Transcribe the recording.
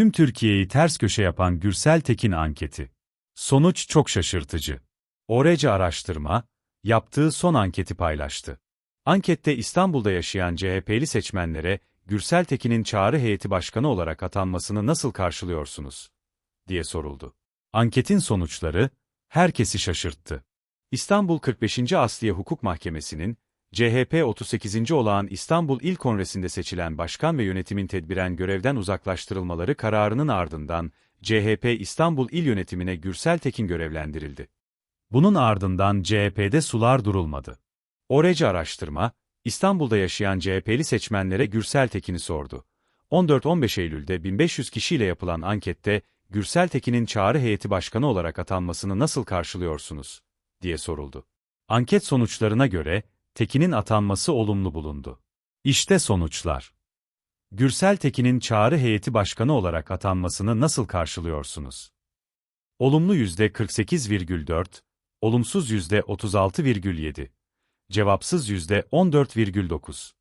Tüm Türkiye'yi ters köşe yapan Gürsel Tekin anketi. Sonuç çok şaşırtıcı. Orece Araştırma, yaptığı son anketi paylaştı. Ankette İstanbul'da yaşayan CHP'li seçmenlere Gürsel Tekin'in çağrı heyeti başkanı olarak atanmasını nasıl karşılıyorsunuz? diye soruldu. Anketin sonuçları herkesi şaşırttı. İstanbul 45. Asliye Hukuk Mahkemesi'nin CHP 38. olağan İstanbul İl Kongresi'nde seçilen başkan ve yönetimin tedbiren görevden uzaklaştırılmaları kararının ardından CHP İstanbul İl Yönetimine Gürsel Tekin görevlendirildi. Bunun ardından CHP'de sular durulmadı. Orece araştırma, İstanbul'da yaşayan CHP'li seçmenlere Gürsel Tekin'i sordu. 14-15 Eylül'de 1500 kişiyle yapılan ankette, Gürsel Tekin'in çağrı heyeti başkanı olarak atanmasını nasıl karşılıyorsunuz? diye soruldu. Anket sonuçlarına göre, Tekin'in atanması olumlu bulundu. İşte sonuçlar. Gürsel Tekin'in çağrı heyeti başkanı olarak atanmasını nasıl karşılıyorsunuz? Olumlu %48,4, olumsuz %36,7, cevapsız %14,9.